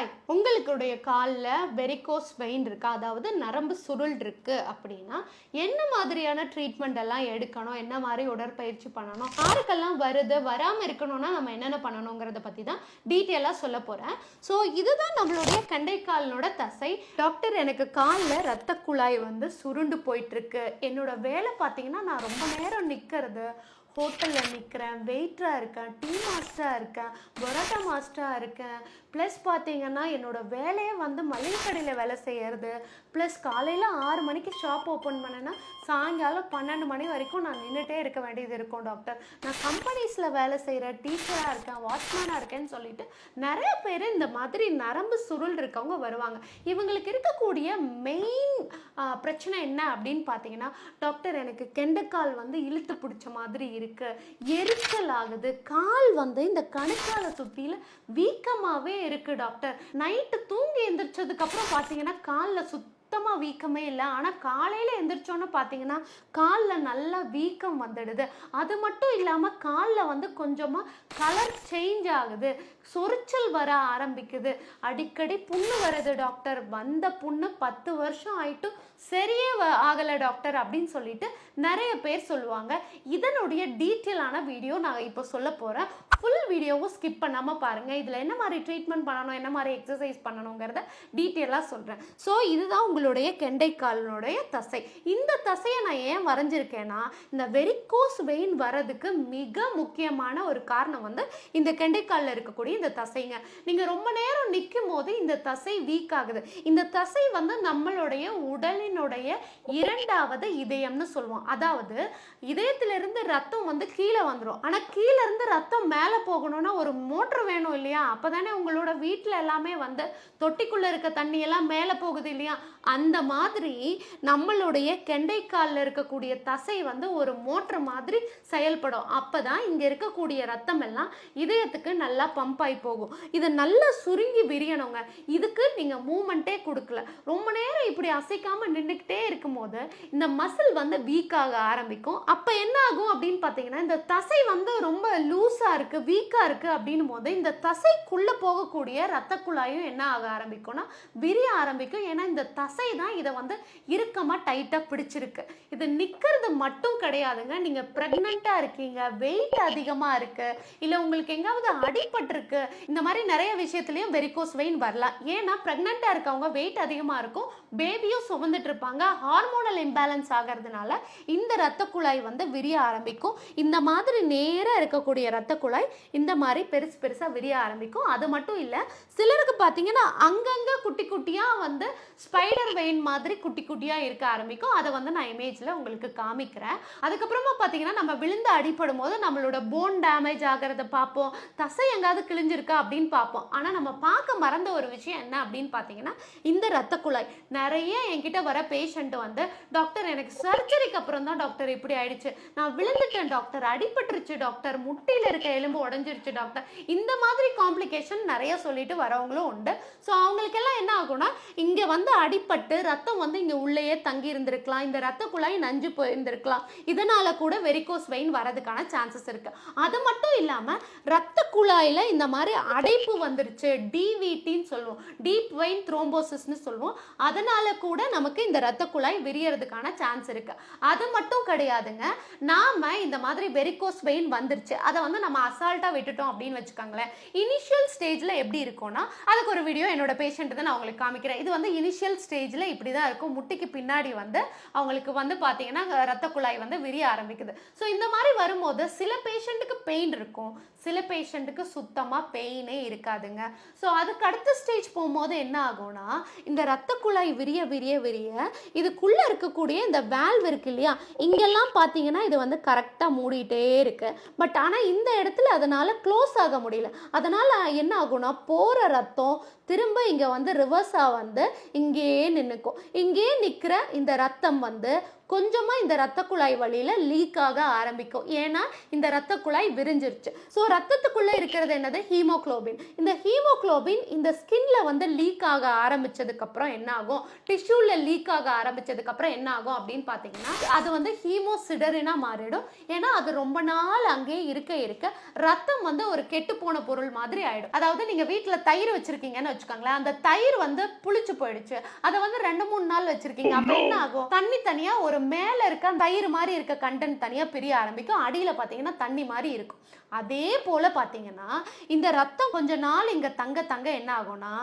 Hi உங்களுடைய காலில் varicose vein இருக்கா? அதாவது நரம்பு சுருள் இருக்கு அப்படின்னா என்ன மாதிரியான ட்ரீட்மெண்ட் எல்லாம் எடுக்கணும்? என்ன மாதிரி உடற்பயிற்சி பண்ணணும்? யாருக்கெல்லாம் வருது வராமல் இருக்கணும்னா நம்ம என்னென்ன பண்ணணுங்கிறத பற்றி தான் டீட்டெயிலாக சொல்ல போகிறேன் ஸோ இதுதான் நம்மளுடைய கண்டைக்காலனோட தசை. டாக்டர் எனக்கு காலில் ரத்த குழாய் வந்து சுருண்டு போயிட்டுருக்கு. என்னோட வேலை பார்த்தீங்கன்னா நான் ரொம்ப நேரம் நிற்கிறது ஹோட்டலில் நிற்கிறேன் வெயிட்டராக இருக்கேன் டீ மாஸ்டராக இருக்கேன் பரோட்டா மாஸ்டராக இருக்கேன் ப்ளஸ் பார்த்தீங்கன்னா என்னோட வேலையே வந்து மளிகை கடையில் வேலை செய்கிறது ப்ளஸ் காலையில் ஆறு மணிக்கு ஷாப் ஓப்பன் பண்ணேன்னா சாயங்காலம் பன்னெண்டு மணி வரைக்கும் நான் நின்றுட்டே இருக்க வேண்டியது இருக்கும் டாக்டர் நான் கம்பெனிஸில் வேலை செய்கிற டீச்சராக இருக்கேன் வாட்ச்மேனாக இருக்கேன்னு சொல்லிட்டு நிறைய பேர் இந்த மாதிரி நரம்பு சுருள் இருக்கவங்க வருவாங்க. இவங்களுக்கு இருக்கக்கூடிய மெயின் பிரச்சனை என்ன அப்படின்னு பார்த்தீங்கன்னா டாக்டர் எனக்கு கெண்டைக்கால் வந்து இழுத்து பிடிச்ச மாதிரி இருக்குது எரிச்சல் ஆகுது. கால் வந்து இந்த கணுக்கால சுற்றியில் வீக்கமாகவே இருக்கு டாக்டர் நைட்டு தூங்கி எந்திரிச்சதுக்கு அப்புறம் பார்த்தீங்கன்னா காலில் சுத் சுத்தமாக வீக்கமே இல்லை. ஆனால் காலையில் எந்திரிச்சோன்னு பார்த்தீங்கன்னா காலில் நல்லா வீக்கம் வந்துடுது. அது மட்டும் இல்லாமல் காலில் வந்து கொஞ்சமாக கலர் சேஞ்ச் ஆகுது. சொரிச்சல் வர ஆரம்பிக்குது. அடிக்கடி புண்ணு வருது டாக்டர் வந்த புண்ணு பத்து வருஷம் ஆயிட்டும் சரியே வ- ஆகலை டாக்டர் அப்படின்னு சொல்லிட்டு நிறைய பேர் சொல்லுவாங்க. இதனுடைய டீட்டெயிலான வீடியோ நான் இப்போ சொல்ல போகிறேன் ஃபுல் வீடியோவும் ஸ்கிப் பண்ணாமல் பாருங்கள் இதில் என்ன மாதிரி ட்ரீட்மெண்ட் பண்ணணும் என்ன மாதிரி எக்ஸசைஸ் பண்ணணுங்கிறத டீட்டெயிலாக சொல்கிறேன் ஸோ இதுதான் உங்களுடைய கெண்டைக்காலினுடைய தசை. இந்த தசையை நான் ஏன் வரைஞ்சிருக்கேன்னா இந்த வெரிக்கோஸ் வெயின் வரதுக்கு மிக முக்கியமான ஒரு காரணம் வந்து இந்த கெண்டைக்காலில் இருக்கக்கூடிய இந்த தசைங்க. நீங்கள் ரொம்ப நேரம் நிற்கும் போது இந்த தசை வீக் ஆகுது. இந்த தசை வந்து நம்மளுடைய உடலினுடைய இரண்டாவது இதயம்னு சொல்லுவோம். அதாவது இதயத்திலிருந்து ரத்தம் வந்து கீழே வந்துடும் ஆனால் கீழே இருந்து ரத்தம் மேலே போகணும்னா ஒரு மோட்ரு வேணும் இல்லையா? அப்போ தானே உங்களோட வீட்டில் எல்லாமே வந்து தொட்டிக்குள்ளே இருக்க தண்ணி எல்லாம் மேலே போகுது இல்லையா? அந்த மாதிரி நம்மளுடைய கெண்டைக்காலில் இருக்கக்கூடிய தசை வந்து ஒரு மோட்ரு மாதிரி செயல்படும். அப்போ தான் இங்கே இருக்கக்கூடிய ரத்தம் எல்லாம் இதயத்துக்கு நல்லா பம்ப் ஆகி போகும். இது நல்லா சுருங்கி விரியணுங்க. இதுக்கு நீங்கள் மூமெண்ட்டே கொடுக்கல. ரொம்ப நேரம் இப்படி அசைக்காமல் நின்றுக்கிட்டே இருக்கும்போது இந்த மசில் வந்து வீக் ஆக ஆரம்பிக்கும். அப்போ என்ன ஆகும் அப்படின்னு பார்த்தீங்கன்னா இந்த தசை வந்து ரொம்ப லூஸாக இருக்கு. வீக்காக இருக்குது அப்படின்னும் போது இந்த தசைக்குள்ளே போகக்கூடிய ரத்த குழாயும் என்ன ஆக ஆரம்பிக்கும்னா விரிய ஆரம்பிக்கும். ஏன்னா இந்த தசை தான் இதை வந்து இறுக்கமாக டைட்டாக பிடிச்சிருக்கு. இது நிற்கிறது மட்டும் கிடையாதுங்க. நீங்கள் ப்ரெக்னெண்ட்டாக இருக்கீங்க வெயிட் அதிகமாக இருக்குது இல்லை உங்களுக்கு எங்காவது அடிபட்டிருக்கு இந்த மாதிரி நிறைய விஷயத்துலயும் வெரிகோஸ் வெயின் வரலாம். ஏன்னா ப்ரெக்னெண்ட்டாக இருக்கவங்க வெயிட் அதிகமாக இருக்கும். பேபியும் சுமந்துட்டு இருப்பாங்க. ஹார்மோனல் இம்பேலன்ஸ் ஆகிறதுனால இந்த ரத்த குழாய் வந்து விரிய ஆரம்பிக்கும். இந்த மாதிரி நேராக இருக்கக்கூடிய ரத்த குழாய் இந்த மாதிரி பெருசு பெருசாக விரிய ஆரம்பிக்கும். அது மட்டும் இல்லை சிலருக்கு பார்த்தீங்கன்னா அங்கங்கே குட்டி குட்டியாக வந்து ஸ்பைடர் வெயின் மாதிரி குட்டி குட்டியாக இருக்க ஆரம்பிக்கும். அதை வந்து நான் இமேஜில் உங்களுக்கு காமிக்கிறேன். அதுக்கப்புறமா பார்த்தீங்கன்னா நம்ம விழுந்து அடிப்படும் போது நம்மளோட போன் டேமேஜ் ஆகிறத பார்ப்போம். தசை எங்காவது கிழிஞ்சிருக்கா அப்படின்னு பார்ப்போம். ஆனால் நம்ம பார்க்க மறந்த ஒரு விஷயம் என்ன அப்படின்னு பார்த்தீங்கன்னா இந்த ரத்த குழாய். நிறைய என்கிட்ட வர பேஷண்ட் வந்து டாக்டர் எனக்கு சர்ஜரிக்கு அப்புறம் தான் டாக்டர் இப்படி ஆயிடுச்சு. நான் விழுந்துட்டேன் டாக்டர். அடிபட்டுருச்சு டாக்டர். முட்டியில் இருக்க எலும்பு உடஞ்சிருச்சு டாக்டர் இந்த மாதிரி காம்ப்ளிகேஷன் நிறைய சொல்லிட்டு வரவங்களும் உண்டு. ஸோ அவங்களுக்கெல்லாம் என்ன ஆகும்னா இங்கே வந்து அடிபட்டு ரத்தம் வந்து இங்கே உள்ளேயே தங்கி இருந்திருக்கலாம். இந்த ரத்த குழாய் நஞ்சு போயிருந்திருக்கலாம். இதனால கூட வெரிகோஸ் வெயின் வரதுக்கான சான்சஸ் இருக்கு. அது மட்டும் இல்லாமல் ரத்த குழாயில் இந்த மாதிரி அடைப்பு வந்துருச்சு. டிவிடின்னு சொல்லுவோம். டீப் வெயின் த்ரோம்போசிஸ்னு சொல்லுவோம். அதனால கூட நமக்கு இந்த ரத்த குழாய் விரியறதுக்கான சான்ஸ் இருக்கு. அது மட்டும் கிடையாதுங்க. நாம இந்த மாதிரி வெரிகோஸ் வெயின் வந்துருச்சு. அதை வந்து நம்ம அசால்ட்டாக விட்டுட்டோம் அப்படின்னு வச்சுக்கோங்களேன். இனிஷியல் ஸ்டேஜில் எப்படி இருக்கும்னா அதுக்கு ஒரு வீடியோ என்னோட பேஷண்ட் தான் நான் உங்களுக்கு காமிக்கிறேன். இது வந்து இனிஷியல் ஸ்டேஜில் இப்படி தான் இருக்கும். முட்டிக்கு பின்னாடி வந்து அவங்களுக்கு வந்து பார்த்தீங்கன்னா ரத்த குழாய் வந்து விரிய ஆரம்பிக்குது. ஸோ இந்த மாதிரி வரும்போது சில பேஷண்ட்டுக்கு பெயின் இருக்கும். சில பேஷண்ட்டுக்கு சுத்தமாக பெயினே இருக்காதுங்க. ஸோ அதுக்கு அடுத்த ஸ்டேஜ் போகும்போது என்ன ஆகும்னா இந்த ரத்த குழாய் விரிய விரிய விரிய இதுக்குள்ளே இருக்கக்கூடிய இந்த வேல்வ் இருக்கு இல்லையா? இங்கெல்லாம் பார்த்தீங்கன்னா இது வந்து கரெக்டாக மூடிட்டே இருக்கு. பட் ஆனால் இந்த இடத்துல அதனால் க்ளோஸ் ஆக முடியல. அதனால் என்ன ஆகும்னா போகிற ரத்தம் திரும்ப இங்கே வந்து ரிவர்ஸாக வந்து இங்கேயே நின்றுக்கும் இங்கேயே நிற்கிற இந்த ரத்தம் வந்து கொஞ்சமாக இந்த ரத்த குழாய் வழியில் லீக் ஆக ஆரம்பிக்கும். ஏன்னா இந்த ரத்த குழாய் விரிஞ்சிருச்சு. ஸோ ரத்தத்துக்குள்ளே இருக்கிறது என்னது? ஹீமோக்ளோபின் இந்த ஹீமோக்ளோபின் இந்த ஸ்கின்ல வந்து லீக் ஆக ஆரம்பிச்சதுக்கப்புறம் என்ன ஆகும்? டிஷ்யூவில் லீக் ஆக ஆரம்பிச்சதுக்கப்புறம் என்ன ஆகும் அப்படின்னு பார்த்தீங்கன்னா அது வந்து ஹீமோசிடரினா மாறிடும். ஏன்னா அது ரொம்ப நாள் அங்கேயே இருக்க இருக்க ரத்தம் வந்து ஒரு கெட்டு போன பொருள் மாதிரி ஆயிடும். அதாவது நீங்க வீட்ல தயிர் வச்சிருக்கீங்கன்னு வச்சுக்கோங்களேன் அந்த தயிர் வந்து புளிச்சு போயிடுச்சு. அதை வந்து ரெண்டு மூணு நாள் வச்சிருக்கீங்க. அப்ப என்ன ஆகும்? தண்ணி தனியா ஒரு மேல இருக்க தயிர் மாதிரி இருக்க கண்டென்ட் தனியா பிரிய ஆரம்பிக்கும். அடியில பாத்தீங்கன்னா தண்ணி மாதிரி இருக்கும். அதே போல் பார்த்தீங்கன்னா இந்த ரத்தம் கொஞ்ச நாள் இங்கே தங்க தங்க என்ன ஆகும்னா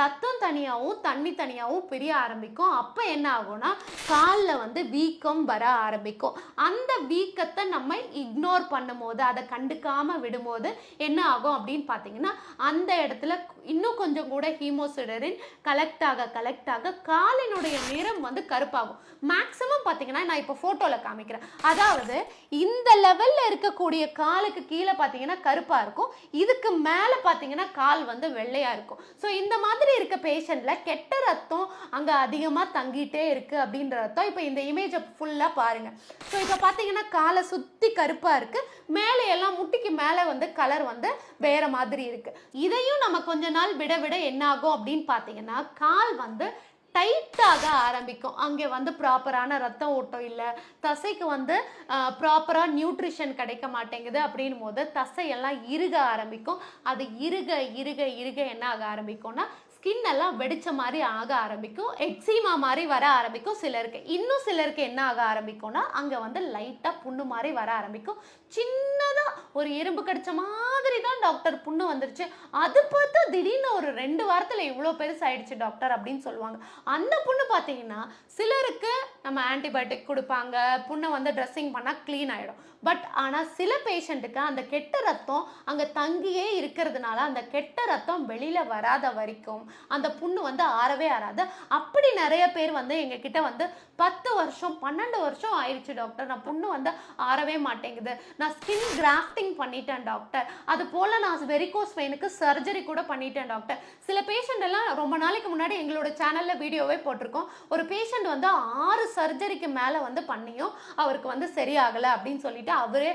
ரத்தம் தனியாகவும் தண்ணி தனியாகவும் பிரிய ஆரம்பிக்கும். அப்போ என்ன ஆகும்னா காலில் வந்து வீக்கம் வர ஆரம்பிக்கும். அந்த வீக்கத்தை நம்ம இக்னோர் பண்ணும்போது அதை கண்டுக்காமல் விடும்போது என்ன ஆகும் அப்படின்னு பார்த்தீங்கன்னா அந்த இடத்துல இன்னும் கொஞ்சம் கூட ஹீமோசிடரின் கலெக்ட் ஆக கலெக்ட் ஆக காலினுடைய நிறம் வந்து கருப்பாகும். மேக்ஸிமம் பார்த்தீங்கன்னா நான் இப்போ ஃபோட்டோவில் காமிக்கிறேன். அதாவது இந்த லெவலில் இருக்கக்கூடிய காலுக்கு கீழே பார்த்தீங்கன்னா கருப்பாக இருக்கும். இதுக்கு மேலே பார்த்தீங்கன்னா கால் வந்து வெள்ளையாக இருக்கும். ஸோ இந்த மாதிரி இருக்க பேஷண்ட்டில் கெட்ட ரத்தம் அங்கே அதிகமாக தங்கிட்டே இருக்குது அப்படின்ற ரத்தம் இப்போ இந்த இமேஜை ஃபுல்லாக பாருங்கள் ஸோ இப்போ பார்த்தீங்கன்னா காலை சுற்றி கருப்பாக இருக்குது மேலே எல்லாம் முட்டிக்கு மேலே வந்து கலர் வந்து வேறு மாதிரி இருக்குது இதையும் நம்ம கொஞ்சம் நாள் விட விட என்ன ஆகும் அப்படின்னு பார்த்தீங்கன்னா கால் வந்து டைட்டாக ஆரம்பிக்கும். அங்கே வந்து ப்ராப்பரான ரத்த ஓட்டம் இல்லை. தசைக்கு வந்து ப்ராப்பராக நியூட்ரிஷன் கிடைக்க மாட்டேங்குது அப்படின் போது தசையெல்லாம் இறுக ஆரம்பிக்கும். அது இறுக இறுக இறுக என்ன ஆக ஆரம்பிக்கும்னா ஸ்கின் எல்லாம் வெடிச்ச மாதிரி ஆக ஆரம்பிக்கும் எக்ஸிமா மாதிரி வர ஆரம்பிக்கும் சிலருக்கு. இன்னும் சிலருக்கு என்ன ஆக ஆரம்பிக்கும்னா அங்கே வந்து லைட்டாக புண்ணு மாதிரி வர ஆரம்பிக்கும். சின்னதாக ஒரு எறும்பு கடிச்ச மாதிரி தான் டாக்டர் புண்ணு வந்துருச்சு. அது பார்த்தா திடீர்னு ஒரு ரெண்டு வாரத்தில் இவ்வளோ பெருசாயிடுச்சு டாக்டர் அப்படின்னு சொல்லுவாங்க. அந்த புண்ணு பார்த்தீங்கன்னா சிலருக்கு நம்ம ஆன்டிபயோட்டிக் கொடுப்பாங்க புண்ணை வந்து ட்ரெஸ்ஸிங் பண்ணால் க்ளீன் ஆகிடும் பட் ஆனால் சில பேஷண்ட்டுக்கு அந்த கெட்ட ரத்தம் அங்கே தங்கியே இருக்கிறதுனால அந்த கெட்ட ரத்தம் வெளியில் வராத வரைக்கும் அந்த புண்ணு வந்து ஆறவே ஆறாது. அப்படி நிறைய பேர் வந்து எங்ககிட்ட வந்து பத்து வருஷம் பன்னெண்டு வருஷம் ஆயிடுச்சு டாக்டர். நான் புண்ணு வந்து ஆறவே மாட்டேங்குது. நான் ஸ்கின் கிராஃப்டிங் பண்ணிட்டேன் டாக்டர். அது போல் நான் வெரிகோஸ் வெயினுக்கு சர்ஜரி கூட பண்ணிட்டேன் டாக்டர். சில பேஷண்ட் எல்லாம் ரொம்ப நாளைக்கு முன்னாடி எங்களோட சேனலில் வீடியோவே போட்டிருக்கோம். ஒரு பேஷண்ட் வந்து ஆறு சர்ஜரிக்கு மேலே வந்து பண்ணியும் அவருக்கு வந்து சரியாகலை அப்படின்னு சொல்லிட்டு அவரே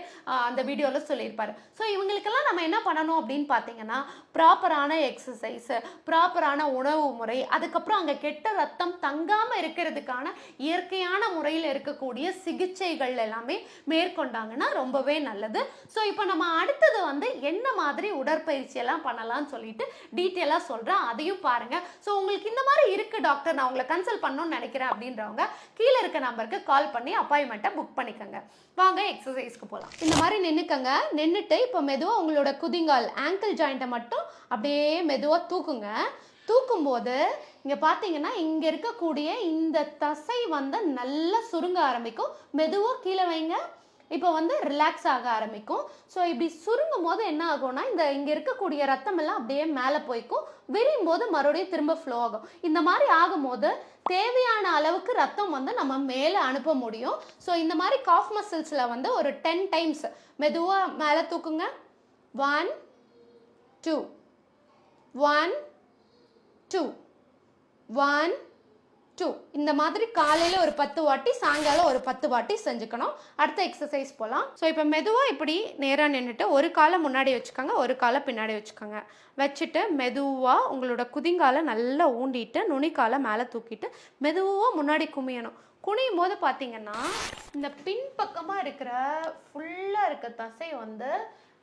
அந்த வீடியோவில் சொல்லியிருப்பார். ஸோ இவங்களுக்கெல்லாம் நம்ம என்ன பண்ணணும் அப்படின்னு பார்த்தீங்கன்னா ப்ராப்பரான எக்ஸசைஸு ப்ராப்பரான உணவு முறை அதுக்கப்புறம் அங்கே கெட்ட ரத்தம் தங்காமல் இருக்கிறதுக்கான இயற்கையான முறையில் இருக்கக்கூடிய சிகிச்சைகள் எல்லாமே மேற்கொண்டாங்கன்னா ரொம்பவே நல்லது. ஸோ இப்போ நம்ம அடுத்தது வந்து என்ன மாதிரி உடற்பயிற்சி எல்லாம் பண்ணலாம்னு சொல்லிட்டு டீட்டெயிலாக சொல்கிறேன் அதையும் பாருங்கள் ஸோ உங்களுக்கு இந்த மாதிரி இருக்குது டாக்டர் நான் உங்களை கன்சல்ட் பண்ணணும்னு நினைக்கிறேன் அப்படின்றவங்க கீழே இருக்க நம்பருக்கு கால் பண்ணி அப்பாயின்மெண்ட்டை புக் பண்ணிக்கோங்க. வாங்க எக்ஸசைஸ்க்கு போகலாம் இந்த மாதிரி நின்றுக்கங்க நின்றுட்டு இப்போ மெதுவாக உங்களோட குதிங்கால் ஆங்கிள் ஜாயிண்ட்டை மட்டும் அப்படியே மெதுவாக தூக்குங்க. தூக்கும்போது இங்கே பார்த்தீங்கன்னா இங்கே இருக்கக்கூடிய இந்த தசை வந்து நல்லா சுருங்க ஆரம்பிக்கும். மெதுவாக கீழே வைங்க. இப்போ வந்து ரிலாக்ஸ் ஆக ஆரம்பிக்கும். ஸோ இப்படி சுருங்கும் போது என்ன ஆகும்னா இந்த இங்கே இருக்கக்கூடிய ரத்தம் எல்லாம் அப்படியே மேலே போய்க்கும். விரியும் போது மறுபடியும் திரும்ப ஃப்ளோ ஆகும். இந்த மாதிரி ஆகும்போது தேவையான அளவுக்கு ரத்தம் வந்து நம்ம மேலே அனுப்ப முடியும். ஸோ இந்த மாதிரி காஃப் மசில்ஸில் வந்து ஒரு டென் டைம்ஸ் மெதுவாக மேலே தூக்குங்க. One two one two one two இந்த மாதிரி காலையில் ஒரு பத்து வாட்டி சாயங்காலம் ஒரு பத்து வாட்டி செஞ்சுக்கணும். அடுத்த எக்ஸசைஸ் போகலாம் ஸோ இப்போ மெதுவாக இப்படி நேராக நின்றுட்டு ஒரு காலை முன்னாடி வச்சுக்கோங்க ஒரு காலை பின்னாடி வச்சுக்கோங்க. வச்சுட்டு மெதுவாக உங்களோட குதிங்காலை நல்லா ஊண்டிட்டு நுனிக்காலை மேலே தூக்கிட்டு மெதுவாக முன்னாடி குமியணும். குனியும் போது பார்த்தீங்கன்னா இந்த பின்பக்கமாக இருக்கிற ஃபுல்லாக இருக்க தசை வந்து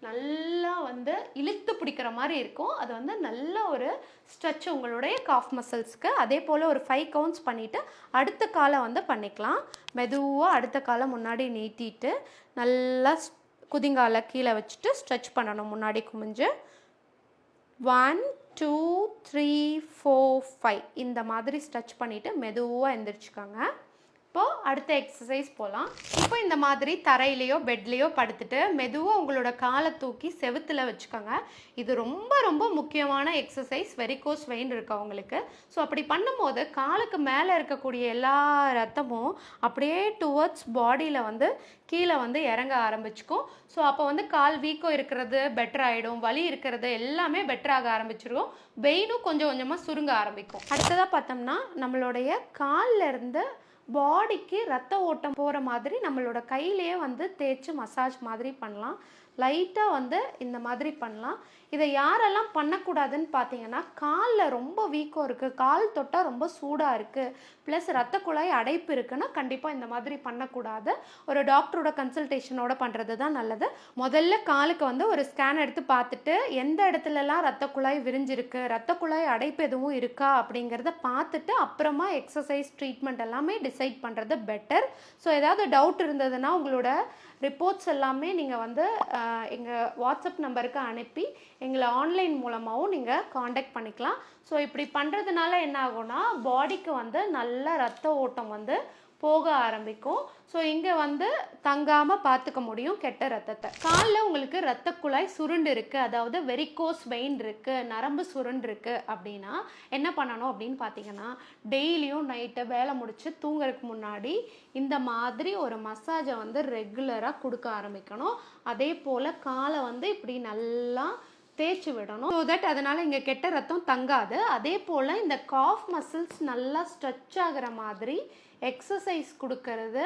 நல்லா வந்து இழுத்து பிடிக்கிற மாதிரி இருக்கும். அது வந்து நல்ல ஒரு ஸ்ட்ரெச் உங்களுடைய காஃப் மசில்ஸ்க்கு அதே போல் ஒரு ஃபைவ் கவுண்ட்ஸ் பண்ணிவிட்டு அடுத்த காலை வந்து பண்ணிக்கலாம். மெதுவாக அடுத்த காலை முன்னாடி நீட்டிட்டு நல்லா ஸ்- கீழே வச்சுட்டு ஸ்ட்ரெச் பண்ணணும். முன்னாடி குமிஞ்சு. One two three four five இந்த மாதிரி ஸ்ட்ரெச் பண்ணிவிட்டு மெதுவாக எந்திரிச்சுக்கோங்க. இப்போது அடுத்த எக்ஸசைஸ் போகலாம் இப்போ இந்த மாதிரி தரையிலையோ பெட்லேயோ படுத்துட்டு மெதுவாக உங்களோட காலை தூக்கி செவுத்துல வச்சுக்கோங்க. இது ரொம்ப ரொம்ப முக்கியமான எக்ஸசைஸ் வெரிகோஸ் வெயின் இருக்கவங்களுக்கு ஸோ அப்படி பண்ணும்போது காலுக்கு மேலே இருக்கக்கூடிய எல்லா ரத்தமும் அப்படியே டுவர்ட்ஸ் பாடியில் வந்து கீழே வந்து இறங்க ஆரம்பிச்சுக்கும். ஸோ அப்போ வந்து கால் வீக்கம் இருக்கிறது பெட்டர் ஆகிடும் வலி இருக்கிறது எல்லாமே பெட்டர் ஆக ஆரம்பிச்சிரும். வெயினும் கொஞ்சம் கொஞ்சமாக சுருங்க ஆரம்பிக்கும். அடுத்ததாக பார்த்தோம்னா நம்மளுடைய காலில் இருந்து பாடிக்கு ரத்த ஓட்டம் போகிற மாதிரி நம்மளோட கையிலேயே வந்து தேய்ச்சி மசாஜ் மாதிரி பண்ணலாம். லைட்டாக வந்து இந்த மாதிரி பண்ணலாம். இதை யாரெல்லாம் பண்ணக்கூடாதுன்னு பார்த்தீங்கன்னா காலில் ரொம்ப வீக்கம் இருக்குது கால் தொட்டால் ரொம்ப சூடாக இருக்குது ப்ளஸ் ரத்த குழாய் அடைப்பு இருக்குன்னா கண்டிப்பாக இந்த மாதிரி பண்ணக்கூடாது. ஒரு டாக்டரோட கன்சல்டேஷனோட பண்ணுறது தான் நல்லது. முதல்ல காலுக்கு வந்து ஒரு ஸ்கேன் எடுத்து பார்த்துட்டு எந்த இடத்துலலாம் ரத்த குழாய் விரிஞ்சிருக்கு ரத்த குழாய் அடைப்பு எதுவும் இருக்கா அப்படிங்கிறத பார்த்துட்டு அப்புறமா எக்ஸசைஸ் ட்ரீட்மெண்ட் எல்லாமே டிசைட் பண்ணுறது பெட்டர் ஸோ ஏதாவது டவுட் இருந்ததுன்னா உங்களோட ரிப்போர்ட்ஸ் எல்லாமே நீங்கள் வந்து எங்கள் வாட்ஸ்அப் நம்பருக்கு அனுப்பி எங்களை ஆன்லைன் மூலமாகவும் நீங்கள் காண்டாக்ட் பண்ணிக்கலாம். ஸோ இப்படி பண்ணுறதுனால என்ன ஆகும்னா பாடிக்கு வந்து நல்ல ரத்த ஓட்டம் வந்து போக ஆரம்பிக்கும். ஸோ இங்கே வந்து தங்காமல் பார்த்துக்க முடியும் கெட்ட ரத்தத்தை. காலில் உங்களுக்கு ரத்த குழாய் சுருண்டு இருக்குது அதாவது வெரிகோஸ் வெயின் இருக்குது நரம்பு சுருண்டு இருக்குது அப்படின்னா என்ன பண்ணணும் அப்படின்னு பார்த்தீங்கன்னா டெய்லியும் நைட்டை வேலை முடிச்சு தூங்குறதுக்கு முன்னாடி இந்த மாதிரி ஒரு மசாஜை வந்து ரெகுலராக கொடுக்க ஆரம்பிக்கணும். அதே போல் காலை வந்து இப்படி நல்லா தேய்ச்சி விடணும். ஸோ தட் அதனால் இங்கே கெட்ட ரத்தம் தங்காது. அதே போல் இந்த காஃப் மசில்ஸ் நல்லா ஸ்ட்ரெச் ஆகிற மாதிரி எக்ஸசைஸ் கொடுக்கறது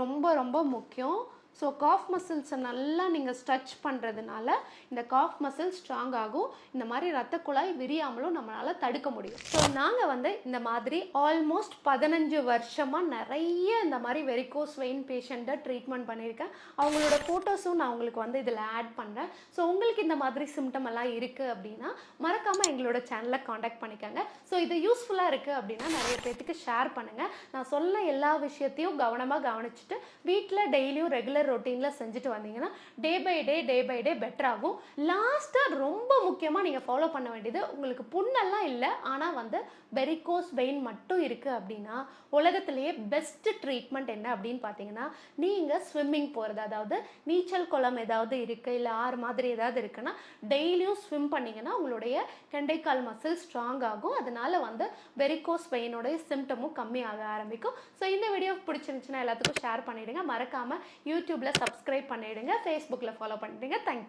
ரொம்ப ரொம்ப முக்கியம். ஸோ காஃப் மசில்ஸை நல்லா நீங்கள் ஸ்ட்ரெச் பண்ணுறதுனால இந்த காஃப் மசில் ஸ்ட்ராங் ஆகும். இந்த மாதிரி ரத்த குழாய் விரியாமலும் நம்மளால் தடுக்க முடியும். ஸோ நாங்கள் வந்து இந்த மாதிரி ஆல்மோஸ்ட் பதினஞ்சு வருஷமாக நிறைய இந்த மாதிரி வெரிகோஸ் வெயின் பேஷண்ட்டை ட்ரீட்மெண்ட் பண்ணியிருக்கேன். அவங்களோட ஃபோட்டோஸும் நான் உங்களுக்கு வந்து இதில் ஆட் பண்ணுறேன் ஸோ உங்களுக்கு இந்த மாதிரி சிம்டம் எல்லாம் இருக்குது அப்படின்னா மறக்காமல் எங்களோட சேனலை காண்டாக்ட் பண்ணிக்கோங்க. ஸோ இது யூஸ்ஃபுல்லாக இருக்குது அப்படின்னா நிறைய பேர்த்துக்கு ஷேர் பண்ணுங்கள் நான் சொன்ன எல்லா விஷயத்தையும் கவனமாக கவனிச்சுட்டு வீட்டில் டெய்லியும் ரெகுலர் ரொட்டீனில் செஞ்சுட்டு வந்தீங்கன்னா day by day day by day better ஆகும். லாஸ்ட்டாக ரொம்ப முக்கியமாக நீங்கள் ஃபாலோ பண்ண வேண்டியது உங்களுக்கு புண்ணெல்லாம் இல்லை ஆனால் வந்து வெரிகோஸ் வெயின் மட்டும் இருக்குது அப்படின்னா உலகத்திலேயே பெஸ்ட்டு ட்ரீட்மெண்ட் என்ன அப்படின்னு பார்த்தீங்கன்னா நீங்கள் ஸ்விம்மிங் போகிறது அதாவது நீச்சல் குளம் ஏதாவது இருக்குது இல்லை ஆறு மாதிரி ஏதாவது இருக்குன்னா டெய்லியும் ஸ்விம் பண்ணிங்கன்னா உங்களுடைய கெண்டைக்கால் மசில் ஸ்ட்ராங் ஆகும். அதனால வந்து வெரிகோஸ் வெயினுடைய சிம்டமும் கம்மியாக ஆரம்பிக்கும். ஸோ இந்த வீடியோ பிடிச்சிருந்துச்சுன்னா எல்லாத்துக்கும் ஷேர் பண்ணிவிடுங்க மறக்காமல் யூடியூப் யூடியூப்பில் சப்ஸ்கிரைப் பண்ணிவிடுங்க ஃபேஸ்புக்கில் ஃபாலோ பண்ணிவிடுங்க தேங்க்யூ